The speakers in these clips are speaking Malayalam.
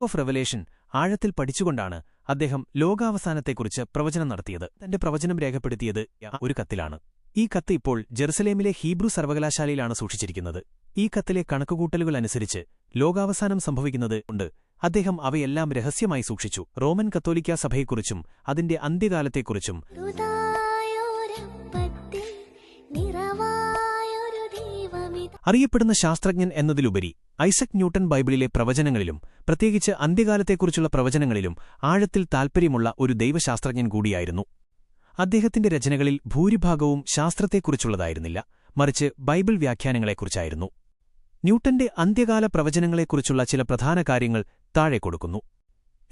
ഓഫ് റെവലേഷൻ ആഴത്തിൽ പഠിച്ചുകൊണ്ടാണ് അദ്ദേഹം ലോകാവസാനത്തെക്കുറിച്ച് പ്രവചനം നടത്തിയത്. തന്റെ പ്രവചനം രേഖപ്പെടുത്തിയത് ഒരു കത്തിലാണ്. ഈ കത്ത് ഇപ്പോൾ ജെറുസലേമിലെ ഹീബ്രു സർവകലാശാലയിലാണ് സൂക്ഷിച്ചിരിക്കുന്നത്. ഈ കത്തിലെ കണക്കുകൂട്ടലുകൾ അനുസരിച്ച് ലോകാവസാനം സംഭവിക്കുന്നത് ഉണ്ട്. അദ്ദേഹം അവയെല്ലാം രഹസ്യമായി സൂക്ഷിച്ചു. റോമൻ കത്തോലിക്ക സഭയെക്കുറിച്ചും അതിന്റെ അന്ത്യകാലത്തെക്കുറിച്ചും അറിയപ്പെടുന്ന ശാസ്ത്രജ്ഞൻ എന്നതിലുപരി ഐസക് ന്യൂട്ടൺ ബൈബിളിലെ പ്രവചനങ്ങളിലും പ്രത്യേകിച്ച് അന്ത്യകാലത്തെക്കുറിച്ചുള്ള പ്രവചനങ്ങളിലും ആഴത്തിൽ താൽപ്പര്യമുള്ള ഒരു ദൈവശാസ്ത്രജ്ഞൻ കൂടിയായിരുന്നു. അദ്ദേഹത്തിന്റെ രചനകളിൽ ഭൂരിഭാഗവും ശാസ്ത്രത്തെക്കുറിച്ചുള്ളതായിരുന്നില്ല മറിച്ച് ബൈബിൾ വ്യാഖ്യാനങ്ങളെക്കുറിച്ചായിരുന്നു. ന്യൂട്ടന്റെ അന്ത്യകാല പ്രവചനങ്ങളെക്കുറിച്ചുള്ള ചില പ്രധാന കാര്യങ്ങൾ താഴെ കൊടുക്കുന്നു.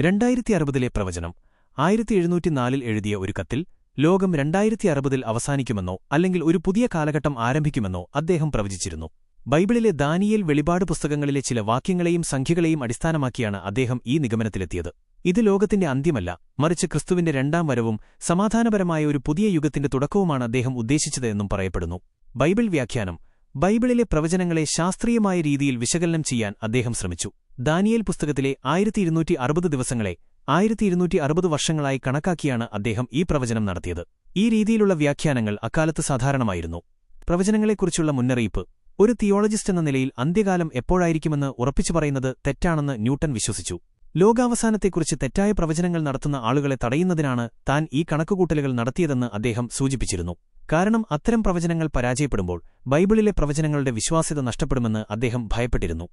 രണ്ടായിരത്തി അറുപതിലെ പ്രവചനം ആയിരത്തി എഴുന്നൂറ്റിനാലിൽ എഴുതിയ ഒരു കത്തിൽ ലോകം രണ്ടായിരത്തി അറുപതിൽ അവസാനിക്കുമെന്നോ അല്ലെങ്കിൽ ഒരു പുതിയ കാലഘട്ടം ആരംഭിക്കുമെന്നോ അദ്ദേഹം പ്രവചിച്ചിരുന്നു. ബൈബിളിലെ ദാനിയേൽ വെളിപാട് പുസ്തകങ്ങളിലെ ചില വാക്യങ്ങളെയും സംഖ്യകളെയും അടിസ്ഥാനമാക്കിയാണ് അദ്ദേഹം ഈ നിഗമനത്തിലെത്തിയത്. ഇത് ലോകത്തിന്റെ അന്ത്യമല്ല മറിച്ച് ക്രിസ്തുവിന്റെ രണ്ടാം വരവും സമാധാനപരമായ ഒരു പുതിയ യുഗത്തിന്റെ തുടക്കവുമാണ് അദ്ദേഹം ഉദ്ദേശിച്ചത് എന്നും പറയപ്പെടുന്നു. ബൈബിൾ വ്യാഖ്യാനം ബൈബിളിലെ പ്രവചനങ്ങളെ ശാസ്ത്രീയമായ രീതിയിൽ വിശകലനം ചെയ്യാൻ അദ്ദേഹം ശ്രമിച്ചു. ദാനിയേൽ പുസ്തകത്തിലെ ആയിരത്തി ഇരുന്നൂറ്റി അറുപത് ദിവസങ്ങളെ ആയിരത്തി ഇരുന്നൂറ്റി അറുപത് വർഷങ്ങളായി കണക്കാക്കിയാണ് അദ്ദേഹം ഈ പ്രവചനം നടത്തിയത്. ഈ രീതിയിലുള്ള വ്യാഖ്യാനങ്ങൾ അക്കാലത്ത് സാധാരണമായിരുന്നു. പ്രവചനങ്ങളെക്കുറിച്ചുള്ള മുന്നറിയിപ്പ് ഒരു തിയോളജിസ്റ്റ് എന്ന നിലയിൽ അന്ത്യകാലം എപ്പോഴായിരിക്കുമെന്ന് ഉറപ്പിച്ചു പറയുന്നത് തെറ്റാണെന്ന് ന്യൂട്ടൺ വിശ്വസിച്ചു. ലോകാവസാനത്തെക്കുറിച്ച് തെറ്റായ പ്രവചനങ്ങൾ നടത്തുന്ന ആളുകളെ തടയുന്നതിനാണ് താൻ ഈ കണക്കുകൂട്ടലുകൾ നടത്തിയതെന്ന് അദ്ദേഹം സൂചിപ്പിച്ചിരുന്നു. കാരണം അത്തരം പ്രവചനങ്ങൾ പരാജയപ്പെടുമ്പോൾ ബൈബിളിലെ പ്രവചനങ്ങളുടെ വിശ്വാസ്യത നഷ്ടപ്പെടുമെന്ന് അദ്ദേഹം ഭയപ്പെട്ടിരുന്നു.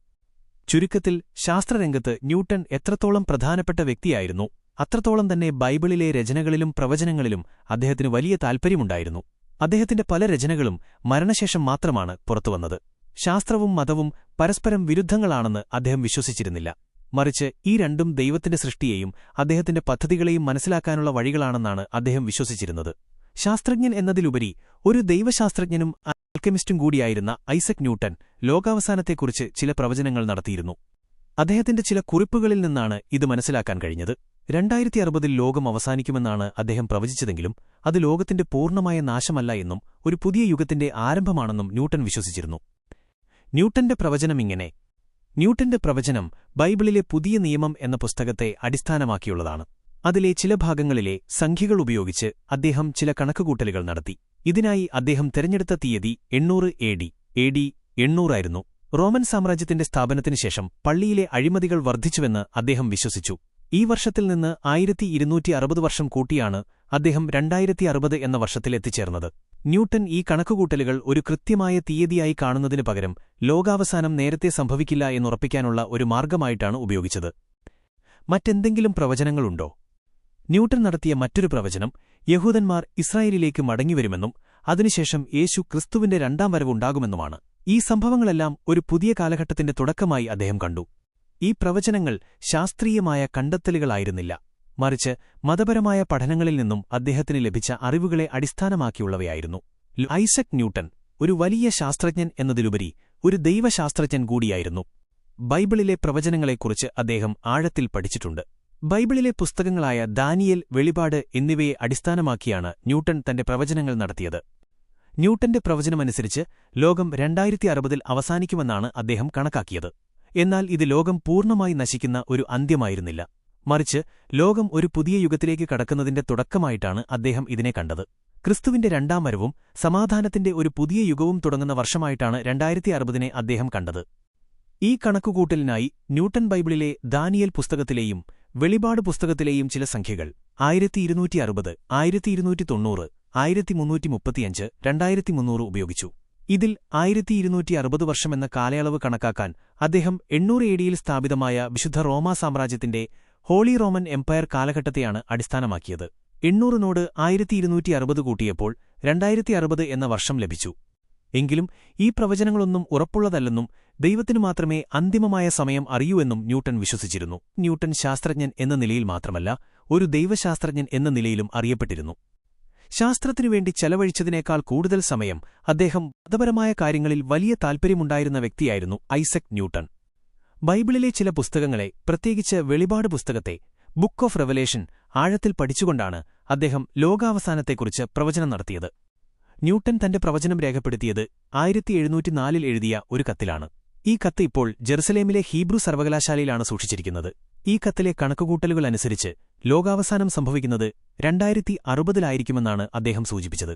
ചുരുക്കത്തിൽ ശാസ്ത്രരംഗത്ത് ന്യൂട്ടൺ എത്രത്തോളം പ്രധാനപ്പെട്ട വ്യക്തിയായിരുന്നു അത്രത്തോളം തന്നെ ബൈബിളിലെ രചനകളിലും പ്രവചനങ്ങളിലും അദ്ദേഹത്തിന് വലിയ താൽപ്പര്യമുണ്ടായിരുന്നു അദ്ദേഹത്തിന്റെ പല രചനകളും മരണശേഷം മാത്രമാണ് പുറത്തുവന്നത്. ശാസ്ത്രവും മതവും പരസ്പരം വിരുദ്ധങ്ങളാണെന്ന് അദ്ദേഹം വിശ്വസിച്ചിരുന്നില്ല. മറിച്ച് ഈ രണ്ടും ദൈവത്തിന്റെ സൃഷ്ടിയെയും അദ്ദേഹത്തിന്റെ പദ്ധതികളെയും മനസ്സിലാക്കാനുള്ള വഴികളാണെന്നാണ് അദ്ദേഹം വിശ്വസിച്ചിരുന്നത്. ശാസ്ത്രജ്ഞൻ എന്നതിലുപരി ഒരു ദൈവശാസ്ത്രജ്ഞനും ആൽക്കെമിസ്റ്റും കൂടിയായിരുന്ന ഐസക് ന്യൂട്ടൻ ലോകാവസാനത്തെക്കുറിച്ച് ചില പ്രവചനങ്ങൾ നടത്തിയിരുന്നു. അദ്ദേഹത്തിന്റെ ചില കുറിപ്പുകളിൽ നിന്നാണ് ഇത് മനസ്സിലാക്കാൻ കഴിഞ്ഞത്. രണ്ടായിരത്തി അറുപതിൽ ലോകം അവസാനിക്കുമെന്നാണ് അദ്ദേഹം പ്രവചിച്ചതെങ്കിലും അത് ലോകത്തിന്റെ പൂർണമായ നാശമല്ല എന്നും ഒരു പുതിയ യുഗത്തിന്റെ ആരംഭമാണെന്നും ന്യൂട്ടൺ വിശ്വസിച്ചിരുന്നു. ന്യൂട്ടന്റെ പ്രവചനം ഇങ്ങനെ. ന്യൂട്ടന്റെ പ്രവചനം ബൈബിളിലെ പുതിയ നിയമം എന്ന പുസ്തകത്തെ അടിസ്ഥാനമാക്കിയുള്ളതാണ്. അതിലെ ചില ഭാഗങ്ങളിലെ സംഖ്യകൾ ഉപയോഗിച്ച് അദ്ദേഹം ചില കണക്കുകൂട്ടലുകൾ നടത്തി. ഇതിനായി അദ്ദേഹം തെരഞ്ഞെടുത്ത തീയതി എണ്ണൂറ് A D. A D എണ്ണൂറായിരുന്നു. Roman സാമ്രാജ്യത്തിന്റെ സ്ഥാപനത്തിനു ശേഷം പള്ളിയിലെ അഴിമതികൾ വർദ്ധിച്ചുവെന്ന് അദ്ദേഹം വിശ്വസിച്ചു. ഈ വർഷത്തിൽ നിന്ന് ആയിരത്തി ഇരുന്നൂറ്റി അറുപത് വർഷം കൂട്ടിയാണ് അദ്ദേഹം രണ്ടായിരത്തി അറുപത് എന്ന വർഷത്തിൽ എത്തിച്ചേർന്നത്. ന്യൂട്ടൺ ഈ കണക്കുകൂട്ടലുകൾ ഒരു കൃത്യമായ തീയതിയായി കാണുന്നതിനു പകരം ലോകാവസാനം നേരത്തെ സംഭവിക്കില്ല എന്നുറപ്പിക്കാനുള്ള ഒരു മാർഗമായിട്ടാണ് ഉപയോഗിച്ചത്. മറ്റെന്തെങ്കിലും പ്രവചനങ്ങളുണ്ടോ ന്യൂട്ടൺ നടത്തിയ മറ്റൊരു പ്രവചനം യഹൂദന്മാർ ഇസ്രായേലിലേക്ക് മടങ്ങിവരുമെന്നും അതിനുശേഷം യേശു ക്രിസ്തുവിന്റെ രണ്ടാം വരവുണ്ടാകുമെന്നുമാണ് ഈ സംഭവങ്ങളെല്ലാം ഒരു പുതിയ കാലഘട്ടത്തിന്റെ തുടക്കമായി അദ്ദേഹം കണ്ടു. ഈ പ്രവചനങ്ങൾ ശാസ്ത്രീയമായ കണ്ടെത്തലുകളായിരുന്നില്ല. മറിച്ച് മതപരമായ പഠനങ്ങളിൽ നിന്നും അദ്ദേഹത്തിന് ലഭിച്ച അറിവുകളെ അടിസ്ഥാനമാക്കിയുള്ളവയായിരുന്നു. ഐസക് ന്യൂട്ടൺ ഒരു വലിയ ശാസ്ത്രജ്ഞൻ എന്നതിലുപരി ഒരു ദൈവശാസ്ത്രജ്ഞൻ കൂടിയായിരുന്നു. ബൈബിളിലെ പ്രവചനങ്ങളെക്കുറിച്ച് അദ്ദേഹം ആഴത്തിൽ പഠിച്ചിട്ടുണ്ട്. ബൈബിളിലെ പുസ്തകങ്ങളായ ദാനിയൽ വെളിപാട് എന്നിവയെ അടിസ്ഥാനമാക്കിയാണ് ന്യൂട്ടൺ തന്റെ പ്രവചനങ്ങൾ നടത്തിയത്. ന്യൂട്ടന്റെ പ്രവചനമനുസരിച്ച് ലോകം രണ്ടായിരത്തി അറുപതിൽ അവസാനിക്കുമെന്നാണ് അദ്ദേഹം കണക്കാക്കിയത്. എന്നാൽ ഇത് ലോകം പൂർണമായി നശിക്കുന്ന ഒരു അന്ത്യമായിരുന്നില്ല. മറിച്ച് ലോകം ഒരു പുതിയ യുഗത്തിലേക്ക് കടക്കുന്നതിന്റെ തുടക്കമായിട്ടാണ് അദ്ദേഹം ഇതിനെ കണ്ടത്. ക്രിസ്തുവിന്റെ രണ്ടാം വരവും സമാധാനത്തിന്റെ ഒരു പുതിയ യുഗവും തുടങ്ങുന്ന വർഷമായിട്ടാണ് രണ്ടായിരത്തി അറുപതിനെ അദ്ദേഹം കണ്ടത്. ഈ കണക്കുകൂട്ടലിനായി ന്യൂട്ടൺ ബൈബിളിലെ ദാനിയൽ പുസ്തകത്തിലെയും വെളിപാട് പുസ്തകത്തിലെയും ചില സംഖ്യകൾ. ആയിരത്തി ഇരുന്നൂറ്റി അറുപത് ആയിരത്തി ഇരുന്നൂറ്റി തൊണ്ണൂറ് ആയിരത്തി മുന്നൂറ്റി മുപ്പത്തിയഞ്ച് രണ്ടായിരത്തി മുന്നൂറ് ഉപയോഗിച്ചു. ഇതിൽ ആയിരത്തി ഇരുന്നൂറ്റി അറുപത് വർഷമെന്ന കാലയളവ് കണക്കാക്കാൻ അദ്ദേഹം എണ്ണൂറ് ഏടിയിൽ സ്ഥാപിതമായ വിശുദ്ധ റോമാ സാമ്രാജ്യത്തിന്റെ ഹോളി റോമൻ എംപയർ കാലഘട്ടത്തെയാണ് അടിസ്ഥാനമാക്കിയത്. എണ്ണൂറിനോട് ആയിരത്തി ഇരുന്നൂറ്റി അറുപത് കൂട്ടിയപ്പോൾ രണ്ടായിരത്തി അറുപത് എന്ന വർഷം ലഭിച്ചു. എങ്കിലും ഈ പ്രവചനങ്ങളൊന്നും ഉറപ്പുള്ളതല്ലെന്നും ദൈവത്തിനു മാത്രമേ അന്തിമമായ സമയം അറിയൂ എന്നും ന്യൂട്ടൺ വിശ്വസിച്ചിരുന്നു. ന്യൂട്ടൺ ശാസ്ത്രജ്ഞൻ എന്ന നിലയിൽ മാത്രമല്ല ഒരു ദൈവശാസ്ത്രജ്ഞൻ എന്ന നിലയിലും അറിയപ്പെട്ടിരുന്നു. ശാസ്ത്രത്തിനുവേണ്ടി ചെലവഴിച്ചതിനേക്കാൾ കൂടുതൽ സമയം അദ്ദേഹം മതപരമായ കാര്യങ്ങളിൽ വലിയ താൽപ്പര്യമുണ്ടായിരുന്ന വ്യക്തിയായിരുന്നു ഐസക് ന്യൂട്ടൺ. ബൈബിളിലെ ചില പുസ്തകങ്ങളെ പ്രത്യേകിച്ച് വെളിപാട് പുസ്തകത്തെ ബുക്ക് ഓഫ് റെവലേഷൻ ആഴത്തിൽ പഠിച്ചുകൊണ്ടാണ് അദ്ദേഹം ലോകാവസാനത്തെക്കുറിച്ച് പ്രവചനം നടത്തിയത്. ന്യൂട്ടൺ തന്റെ പ്രവചനം രേഖപ്പെടുത്തിയത് ആയിരത്തി എഴുന്നൂറ്റിനാലിൽ എഴുതിയ ഒരു കത്തിലാണ്. ഈ കത്ത് ഇപ്പോൾ ജെറുസലേമിലെ ഹീബ്രു സർവകലാശാലയിലാണ് സൂക്ഷിച്ചിരിക്കുന്നത്. ഈ കത്തിലെ കണക്കുകൂട്ടലുകൾ അനുസരിച്ച് ലോകാവസാനം സംഭവിക്കുന്നത് രണ്ടായിരത്തി അറുപതിലായിരിക്കുമെന്നാണ് അദ്ദേഹം സൂചിപ്പിച്ചത്.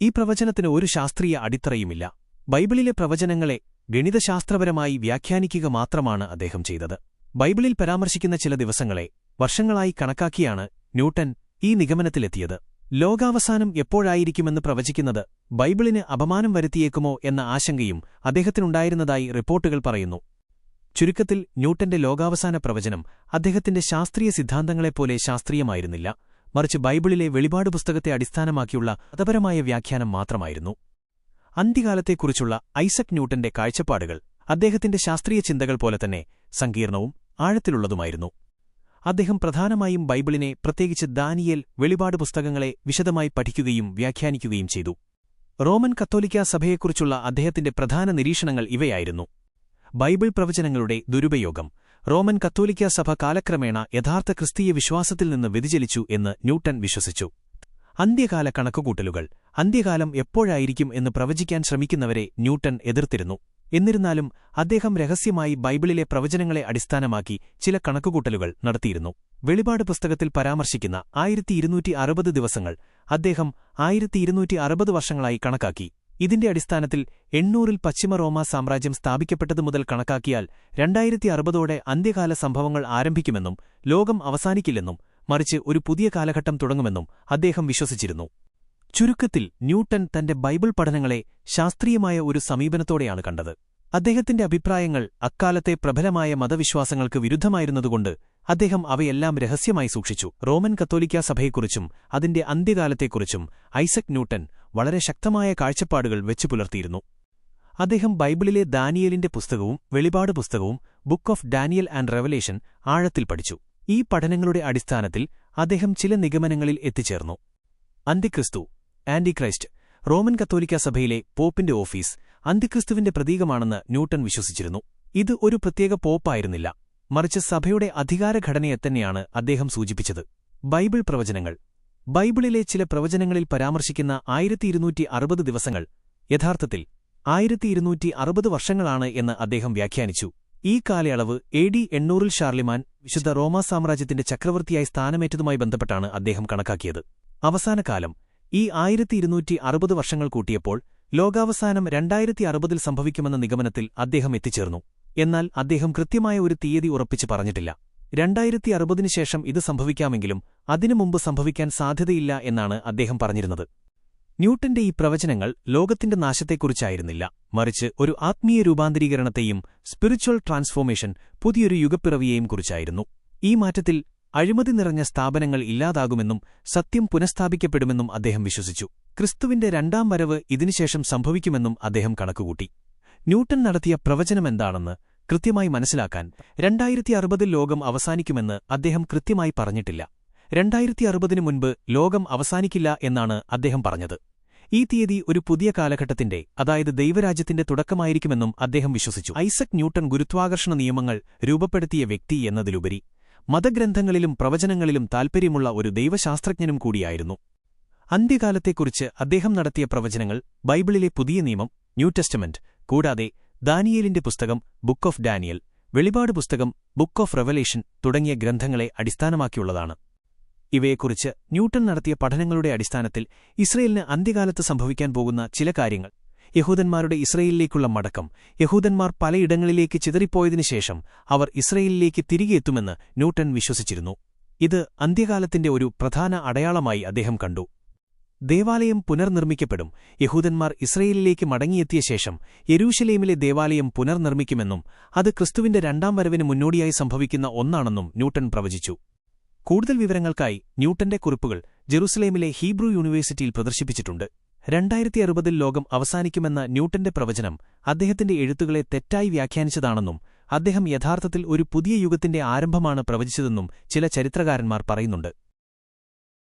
ഈ പ്രവചനത്തിന് ഒരു ശാസ്ത്രീയ അടിത്തറയുമില്ല. ബൈബിളിലെ പ്രവചനങ്ങളെ ഗണിതശാസ്ത്രപരമായി വ്യാഖ്യാനിക്കുക മാത്രമാണ് അദ്ദേഹം ചെയ്തത്. ബൈബിളിൽ പരാമർശിക്കുന്ന ചില ദിവസങ്ങളെ വർഷങ്ങളായി കണക്കാക്കിയാണ് ന്യൂട്ടൻ ഈ നിഗമനത്തിലെത്തിയത്. ലോകാവസാനം എപ്പോഴായിരിക്കുമെന്ന് പ്രവചിക്കുന്നത് ബൈബിളിന് അപമാനം വരുത്തിയേക്കുമോ എന്ന ആശങ്കയും അദ്ദേഹത്തിനുണ്ടായിരുന്നതായി റിപ്പോർട്ടുകൾ പറയുന്നു. ചുരുക്കത്തിൽ ന്യൂട്ടന്റെ ലോകാവസാന പ്രവചനം അദ്ദേഹത്തിന്റെ ശാസ്ത്രീയ സിദ്ധാന്തങ്ങളെപ്പോലെ ശാസ്ത്രീയമായിരുന്നില്ല. മറിച്ച് ബൈബിളിലെ വെളിപാട് പുസ്തകത്തെ അടിസ്ഥാനമാക്കിയുള്ള മതപരമായ വ്യാഖ്യാനം മാത്രമായിരുന്നു. അന്ത്യകാലത്തെക്കുറിച്ചുള്ള ഐസക് ന്യൂട്ടന്റെ കാഴ്ചപ്പാടുകൾ അദ്ദേഹത്തിന്റെ ശാസ്ത്രീയ ചിന്തകൾ പോലെ തന്നെ സങ്കീർണവും ആഴത്തിലുള്ളതുമായിരുന്നു. അദ്ദേഹം പ്രധാനമായും ബൈബിളിനെ പ്രത്യേകിച്ച് ദാനിയേൽ വെളിപാട് പുസ്തകങ്ങളെ വിശദമായി പഠിക്കുകയും വ്യാഖ്യാനിക്കുകയും ചെയ്തു. റോമൻ കത്തോലിക്കാ സഭയെക്കുറിച്ചുള്ള അദ്ദേഹത്തിന്റെ പ്രധാന നിരീക്ഷണങ്ങൾ ഇവയായിരുന്നു. ബൈബിൾ പ്രവചനങ്ങളുടെ ദുരുപയോഗം. റോമൻ കത്തോലിക്കാ സഭ കാലക്രമേണ യഥാർത്ഥ ക്രിസ്തീയ വിശ്വാസത്തിൽ നിന്ന് വ്യതിചലിച്ചു എന്ന് ന്യൂട്ടൺ വിശ്വസിച്ചു. അന്ത്യകാല കണക്കുകൂട്ടലുകൾ അന്ത്യകാലം എപ്പോഴായിരിക്കും എന്ന് പ്രവചിക്കാൻ ശ്രമിക്കുന്നവരെ ന്യൂട്ടൺ എതിർത്തിരുന്നു. എന്നിരുന്നാലും അദ്ദേഹം രഹസ്യമായി ബൈബിളിലെ പ്രവചനങ്ങളെ അടിസ്ഥാനമാക്കി ചില കണക്കുകൂട്ടലുകൾ നടത്തിയിരുന്നു. വെളിപാട് പുസ്തകത്തിൽ പരാമർശിക്കുന്ന ആയിരത്തി ദിവസങ്ങൾ അദ്ദേഹം ആയിരത്തി വർഷങ്ങളായി കണക്കാക്കി. ഇതിന്റെ അടിസ്ഥാനത്തിൽ എണ്ണൂറിൽ പശ്ചിമ റോമ സാമ്രാജ്യം സ്ഥാപിക്കപ്പെട്ടതു മുതൽ കണക്കാക്കിയാൽ രണ്ടായിരത്തി അറുപതോടെ അന്ത്യകാല സംഭവങ്ങൾ ആരംഭിക്കുമെന്നും ലോകം അവസാനിക്കില്ലെന്നും മറിച്ച് ഒരു പുതിയ കാലഘട്ടം തുടങ്ങുമെന്നും അദ്ദേഹം വിശ്വസിച്ചിരുന്നു. ചുരുക്കത്തിൽ ന്യൂട്ടൺ തന്റെ ബൈബിൾ പഠനങ്ങളെ ശാസ്ത്രീയമായ ഒരു സമീപനത്തോടെയാണ് കണ്ടത്. അദ്ദേഹത്തിന്റെ അഭിപ്രായങ്ങൾ അക്കാലത്തെ പ്രബലമായ മതവിശ്വാസങ്ങൾക്ക് വിരുദ്ധമായിരുന്നതുകൊണ്ട് അദ്ദേഹം അവയെല്ലാം രഹസ്യമായി സൂക്ഷിച്ചു. റോമൻ കത്തോലിക്കാ സഭയെക്കുറിച്ചും അതിന്റെ അന്ത്യകാലത്തെക്കുറിച്ചും ഐസക് ന്യൂട്ടൺ വളരെ ശക്തമായ കാഴ്ചപ്പാടുകൾ വെച്ചു പുലർത്തിയിരുന്നു. അദ്ദേഹം ബൈബിളിലെ ദാനിയലിന്റെ പുസ്തകവും വെളിപാട് പുസ്തകവും book of Daniel and Revelation ആഴത്തിൽ പഠിച്ചു. ഈ പഠനങ്ങളുടെ അടിസ്ഥാനത്തിൽ അദ്ദേഹം ചില നിഗമനങ്ങളിൽ എത്തിച്ചേർന്നു. അന്തിക്രിസ്തു ആന്റിക്രൈസ്റ്റ് റോമൻ കത്തോലിക്ക സഭയിലെ പോപ്പിന്റെ ഓഫീസ് അന്തിക്രിസ്തുവിന്റെ പ്രതീകമാണെന്ന് ന്യൂട്ടൺ വിശ്വസിച്ചിരുന്നു. ഇത് ഒരു പ്രത്യേക പോപ്പായിരുന്നില്ല. മറിച്ച് സഭയുടെ അധികാരഘടനയെത്തന്നെയാണ് അദ്ദേഹം സൂചിപ്പിച്ചത്. ബൈബിൾ പ്രവചനങ്ങൾ. ബൈബിളിലെ ചില പ്രവചനങ്ങളിൽ പരാമർശിക്കുന്ന ആയിരത്തി ഇരുന്നൂറ്റി അറുപത് ദിവസങ്ങൾ യഥാർത്ഥത്തിൽ ആയിരത്തി ഇരുന്നൂറ്റി അറുപത് വർഷങ്ങളാണ് എന്ന് അദ്ദേഹം വ്യാഖ്യാനിച്ചു. ഈ കാലയളവ് എ ഡി എണ്ണൂറിൽ ഷാർലിമാൻ വിശുദ്ധ റോമാ സാമ്രാജ്യത്തിന്റെ ചക്രവർത്തിയായി സ്ഥാനമേറ്റതുമായി ബന്ധപ്പെട്ടാണ് അദ്ദേഹം കണക്കാക്കിയത്. അവസാനകാലം ഈ ആയിരത്തി ഇരുന്നൂറ്റി അറുപത് വർഷങ്ങൾ കൂട്ടിയപ്പോൾ ലോകാവസാനം രണ്ടായിരത്തി അറുപതിൽ സംഭവിക്കുമെന്ന നിഗമനത്തിൽ അദ്ദേഹം എത്തിച്ചേർന്നു. എന്നാൽ അദ്ദേഹം കൃത്യമായ ഒരു തീയതി ഉറപ്പിച്ച് പറഞ്ഞിട്ടില്ല. രണ്ടായിരത്തി അറുപതിനു ശേഷം ഇത് സംഭവിക്കാമെങ്കിലും അതിനു മുമ്പ് സംഭവിക്കാൻ സാധ്യതയില്ല എന്നാണ് അദ്ദേഹം പറഞ്ഞിരുന്നത്. ന്യൂട്ടന്റെ ഈ പ്രവചനങ്ങൾ ലോകത്തിന്റെ നാശത്തെക്കുറിച്ചായിരുന്നില്ല. മറിച്ച് ഒരു ആത്മീയ രൂപാന്തരീകരണത്തെയും സ്പിരിച്വൽ ട്രാൻസ്ഫോർമേഷൻ പുതിയൊരു യുഗപ്പിറവിയെയും കുറിച്ചായിരുന്നു. ഈ മാറ്റത്തിൽ അഴിമതി നിറഞ്ഞ സ്ഥാപനങ്ങൾ ഇല്ലാതാകുമെന്നും സത്യം പുനഃസ്ഥാപിക്കപ്പെടുമെന്നും അദ്ദേഹം വിശ്വസിച്ചു. ക്രിസ്തുവിന്റെ രണ്ടാം വരവ് ഇതിനുശേഷം സംഭവിക്കുമെന്നും അദ്ദേഹം കണക്കുകൂട്ടി. ന്യൂട്ടൺ നടത്തിയ പ്രവചനമെന്താണെന്ന് കൃത്യമായി മനസ്സിലാക്കാൻ രണ്ടായിരത്തി അറുപതിൽ ലോകം അവസാനിക്കുമെന്ന് അദ്ദേഹം കൃത്യമായി പറഞ്ഞിട്ടില്ല. രണ്ടായിരത്തി അറുപതിനു മുൻപ് ലോകം അവസാനിക്കില്ല എന്നാണ് അദ്ദേഹം പറഞ്ഞത്. ഈ തീയതി ഒരു പുതിയ കാലഘട്ടത്തിന്റെ അതായത് ദൈവരാജ്യത്തിന്റെ തുടക്കമായിരിക്കുമെന്നും അദ്ദേഹം വിശ്വസിച്ചു. ഐസക് ന്യൂട്ടൺ ഗുരുത്വാകർഷണ നിയമങ്ങൾ രൂപപ്പെടുത്തിയ വ്യക്തി എന്നതിലുപരി മതഗ്രന്ഥങ്ങളിലും പ്രവചനങ്ങളിലും താൽപ്പര്യമുള്ള ഒരു ദൈവശാസ്ത്രജ്ഞനും കൂടിയായിരുന്നു. അന്ത്യകാലത്തെക്കുറിച്ച് അദ്ദേഹം നടത്തിയ പ്രവചനങ്ങൾ ബൈബിളിലെ പുതിയ നിയമം ന്യൂ ടെസ്റ്റമെന്റ് കൂടാതെ ദാനിയേലിന്റെ പുസ്തകം ബുക്ക് ഓഫ് ഡാനിയൽ വെളിപാട് പുസ്തകം ബുക്ക് ഓഫ് റെവലേഷൻ തുടങ്ങിയ ഗ്രന്ഥങ്ങളെ അടിസ്ഥാനമാക്കിയുള്ളതാണ്. ഇവയെക്കുറിച്ച് ന്യൂട്ടൺ നടത്തിയ പഠനങ്ങളുടെ അടിസ്ഥാനത്തിൽ ഇസ്രയേലിന് അന്ത്യകാലത്ത് സംഭവിക്കാൻ പോകുന്ന ചില കാര്യങ്ങൾ യഹൂദന്മാരുടെ ഇസ്രയേലിലേക്കുള്ള മടക്കം യഹൂദന്മാർ പലയിടങ്ങളിലേക്ക് ചിതറിപ്പോയതിനു ശേഷം അവർ ഇസ്രയേലിലേക്ക് തിരികെ എത്തുമെന്ന് ന്യൂട്ടൺ വിശ്വസിച്ചിരുന്നു. ഇത് അന്ത്യകാലത്തിന്റെ ഒരു പ്രധാന അടയാളമായി അദ്ദേഹം കണ്ടു. ദേവാലയം പുനർനിർമ്മിക്കപ്പെടും. യഹൂദന്മാർ ഇസ്രയേലിലേക്ക് മടങ്ങിയെത്തിയ ശേഷം യെരൂശലേമിലെ ദേവാലയം പുനർനിർമ്മിക്കുമെന്നും അത് ക്രിസ്തുവിന്റെ രണ്ടാം വരവിന് മുന്നോടിയായി സംഭവിക്കുന്ന ഒന്നാണെന്നും ന്യൂട്ടൺ പ്രവചിച്ചു. കൂടുതൽ വിവരങ്ങൾക്കായി ന്യൂട്ടന്റെ കുറിപ്പുകൾ ജെറുസലേമിലെ ഹീബ്രു യൂണിവേഴ്സിറ്റിയിൽ പ്രദർശിപ്പിച്ചിട്ടുണ്ട്. രണ്ടായിരത്തി അറുപതിൽ ലോകം അവസാനിക്കുമെന്ന ന്യൂട്ടന്റെ പ്രവചനം അദ്ദേഹത്തിന്റെ എഴുത്തുകളെ തെറ്റായി വ്യാഖ്യാനിച്ചതാണെന്നും അദ്ദേഹം യഥാർത്ഥത്തിൽ ഒരു പുതിയ യുഗത്തിന്റെ ആരംഭമാണ് പ്രവചിച്ചതെന്നും ചില ചരിത്രകാരന്മാർ പറയുന്നുണ്ട്.